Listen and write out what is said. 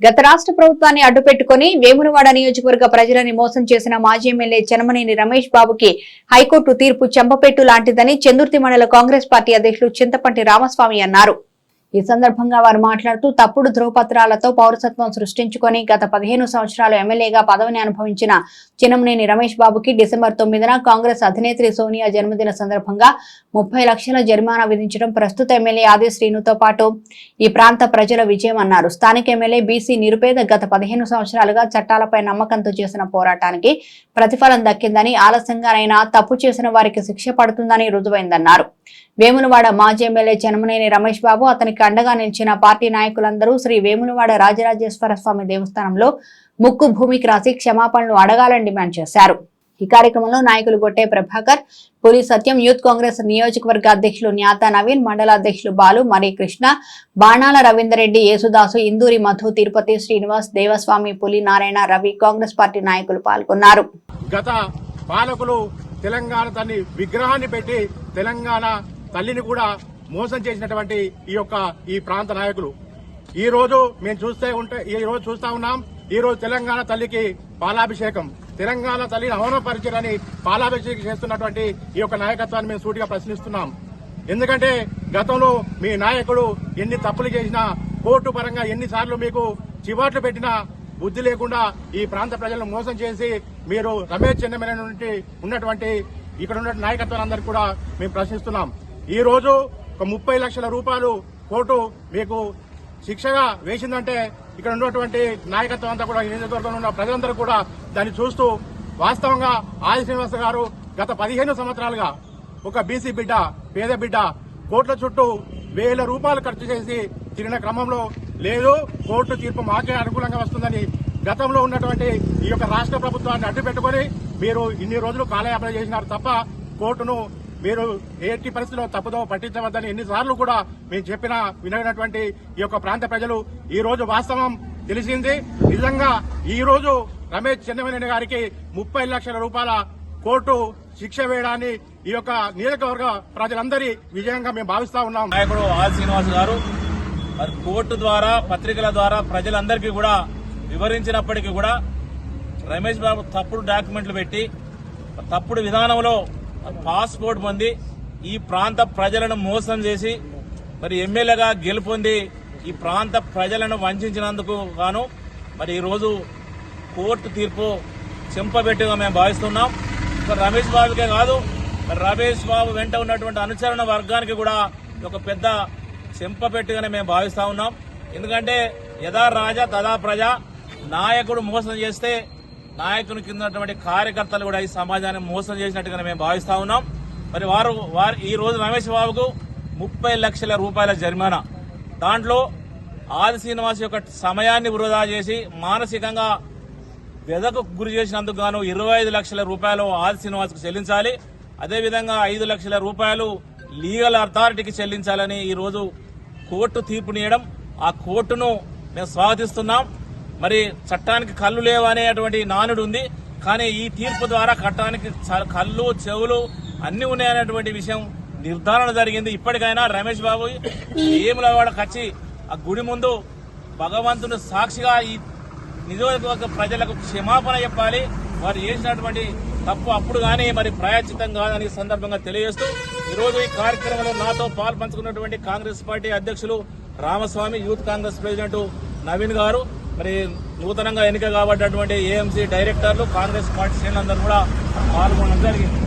గత రాష్ట్ర ప్రభుత్వాన్ని అడ్డుపెట్టుకుని వేమునవాడ నియోజకవర్గ ప్రజలని మోసం చేసిన మాజీ ఎమ్మెల్యే చెనమనేని రమేష్ బాబుకి హైకోర్టు తీర్పు చెంపపెట్టు లాంటిదని చందుర్తి మండల కాంగ్రెస్ పార్టీ అధ్యక్షులు చింతపంటి రామస్వామి అన్నారు. ఈ సందర్భంగా వారు మాట్లాడుతూ తప్పుడు ధ్రువపత్రాలతో పౌరసత్వం సృష్టించుకొని గత పదిహేను సంవత్సరాలు ఎమ్మెల్యేగా పదవిని అనుభవించిన చిన్నమనేని రమేష్ బాబుకి డిసెంబర్ తొమ్మిదిన కాంగ్రెస్ అధినేత్రి సోనియా జన్మదిన సందర్భంగా ముప్పై లక్షల జరిమానా విధించడం ప్రస్తుత ఎమ్మెల్యే ఆది శ్రీనుతో పాటు ఈ ప్రాంత ప్రజల విజయం అన్నారు. స్థానిక ఎమ్మెల్యే బీసీ నిరుపేద గత పదిహేను సంవత్సరాలుగా చట్టాలపై నమ్మకంతో చేసిన పోరాటానికి ప్రతిఫలం దక్కిందని ఆలస్యంగానైనా తప్పు చేసిన వారికి శిక్ష పడుతుందని రుజువైందన్నారు. వేములవాడ మాజీ ఎమ్మెల్యే జనమనేని రమేష్ బాబు అతనికి అండగా నిలిచిన పార్టీ నాయకులందరూ శ్రీ వేములవాడ రాజరాజేశ్వర స్వామి దేవస్థానంలో ముక్కు భూమికి రాసి క్షమాపణలు అడగాలని డిమాండ్ చేశారు. ఈ కార్యక్రమంలో నాయకులు గొట్టే ప్రభాకర్ పులి సత్యం యూత్ కాంగ్రెస్ నియోజకవర్గ అధ్యక్షులు న్యాతా నవీన్ మండల అధ్యక్షులు బాలు మరి కృష్ణ బాణాల రవీందరెడ్డి యేసుదాసు ఇందూరి మధు తిరుపతి శ్రీనివాస్ దేవస్వామి పులి నారాయణ రవి కాంగ్రెస్ పార్టీ నాయకులు పాల్గొన్నారు. గత పాలకులు తెలంగాణ తన విగ్రహాన్ని పెట్టి తెలంగాణ తల్లిని కూడా మోసం చేసినటువంటి ఈ యొక్క ఈ ప్రాంత నాయకులు. ఈ రోజు మేము చూస్తే ఉంటే ఈ రోజు చూస్తా ఉన్నాం ఈ రోజు తెలంగాణ తల్లికి పాలాభిషేకం. తెలంగాణ తల్లిని అవమానపరిచారని పాలాభిషేకం చేస్తున్నటువంటి ఈ యొక్క నాయకత్వాన్ని మేము సూటిగా ప్రశ్నిస్తున్నాం. ఎందుకంటే గతంలో మీ నాయకుడు ఎన్ని తప్పులు చేసినా కోర్టు పరంగా ఎన్నిసార్లు మీకు చివాట్లు పెట్టినా బుద్ధి లేకుండా ఈ ప్రాంత ప్రజలను మోసం చేసి మీరు రమేష్ చెన్నమైన నుండి ఉన్నటువంటి ఇక్కడ ఉన్న నాయకత్వాలందరికీ కూడా మేము ప్రశ్నిస్తున్నాం. ఈరోజు ఒక ముప్పై లక్షల రూపాయలు కోర్టు మీకు శిక్షగా వేసిందంటే ఇక్కడ ఉన్నటువంటి నాయకత్వం అంతా కూడా నియోజకవర్గంలో ఉన్న ప్రజలందరూ కూడా దాన్ని చూస్తూ వాస్తవంగా ఆది శ్రీనివాస గారు గత పదిహేను సంవత్సరాలుగా ఒక బీసీ బిడ్డ పేద బిడ్డ కోట్ల చుట్టూ వేల రూపాయలు ఖర్చు చేసి తిరిగిన క్రమంలో లేదు కోర్టు తీర్పు మాకే అనుకూలంగా వస్తుందని గతంలో ఉన్నటువంటి ఈ యొక్క రాష్ట్ర ప్రభుత్వాన్ని అడ్డు పెట్టుకుని మీరు ఇన్ని రోజులు కాలయాపన చేసినారు తప్ప కోర్టును మీరు ఎట్టి పరిస్థితిలో తప్పుదో పట్టించవద్దని ఎన్నిసార్లు కూడా మేము చెప్పినా వినటువంటి ఈ యొక్క ప్రాంత ప్రజలు ఈ రోజు వాస్తవం తెలిసింది. నిజంగా ఈ రోజు రమేష్ చెన్నమనేని గారికి ముప్పై లక్షల రూపాయల కోర్టు శిక్ష వేయడాన్ని ఈ యొక్క నియోజకవర్గ ప్రజలందరి విజయంగా మేము భావిస్తా ఉన్నాం. నాయకుడు ఆర్ శ్రీనివాస్ గారు మరి కోర్టు ద్వారా పత్రికల ద్వారా ప్రజలందరికీ కూడా వివరించినప్పటికీ కూడా రమేష్ బాబు తప్పుడు డాక్యుమెంట్లు పెట్టి తప్పుడు విధానంలో పాస్పోర్ట్ పొంది ఈ ప్రాంత ప్రజలను మోసం చేసి మరి ఎమ్మెల్యేగా గెలుపొంది ఈ ప్రాంత ప్రజలను వంచినందుకు గాను మరి ఈరోజు కోర్టు తీర్పు చెంపబెట్టుగా మేము భావిస్తున్నాం. మరి రమేష్ బాబుకే కాదు మరి రమేష్ బాబు వెంట ఉన్నటువంటి అనుచరణ వర్గానికి కూడా ఒక పెద్ద చెంపపెట్టుగానే మేము భావిస్తా ఉన్నాం. ఎందుకంటే యథా రాజా తదా ప్రజ నాయకుడు మోసం చేస్తే నాయకుని కింద ఉన్నటువంటి కార్యకర్తలు కూడా ఈ సమాజాన్ని మోసం చేసినట్టుగా మేము భావిస్తా ఉన్నాం. మరి వారు వారు ఈ రోజు రమేష్ బాబుకు ముప్పై లక్షల రూపాయల జరిమానా. దాంట్లో ఆది శ్రీనివాస్ యొక్క సమయాన్ని వృధా చేసి మానసికంగా వెదకు గురి చేసినందుకు గాను ఇరవై ఐదు లక్షల రూపాయలు ఆది శ్రీనివాస్కు చెల్లించాలి. అదేవిధంగా ఐదు లక్షల రూపాయలు లీగల్ అథారిటీకి చెల్లించాలని ఈరోజు కోర్టు తీర్పునియడం ఆ కోర్టును మేము స్వాగతిస్తున్నాం. మరి చట్టానికి కళ్ళు లేవనేటువంటి నానుడు ఉంది. కానీ ఈ తీర్పు ద్వారా చట్టానికి చ- కళ్ళు చెవులు అన్నీ ఉన్నాయనేటువంటి విషయం నిర్ధారణ జరిగింది. ఇప్పటికైనా రమేష్ బాబు ఏములవాడకు వచ్చి ఆ గుడి ముందు భగవంతుని సాక్షిగా ఈ నియోజకవర్గ ప్రజలకు క్షమాపణ చెప్పాలి. వారు చేసినటువంటి తప్పు అప్పుడు కానీ మరి ప్రాయచితం కాదని ఈ సందర్భంగా తెలియజేస్తూ ఈరోజు ఈ కార్యక్రమంలో నాతో పాల్పంచుకున్నటువంటి కాంగ్రెస్ పార్టీ అధ్యక్షులు రామస్వామి యూత్ కాంగ్రెస్ ప్రెసిడెంట్ నవీన్ గారు. మరి నూతనంగా ఎన్నిక కాబట్టినటువంటి ఏఎంసీ డైరెక్టర్లు కాంగ్రెస్ పార్టీ శ్రేణులందరూ కూడా పాల్గొనడం జరిగింది.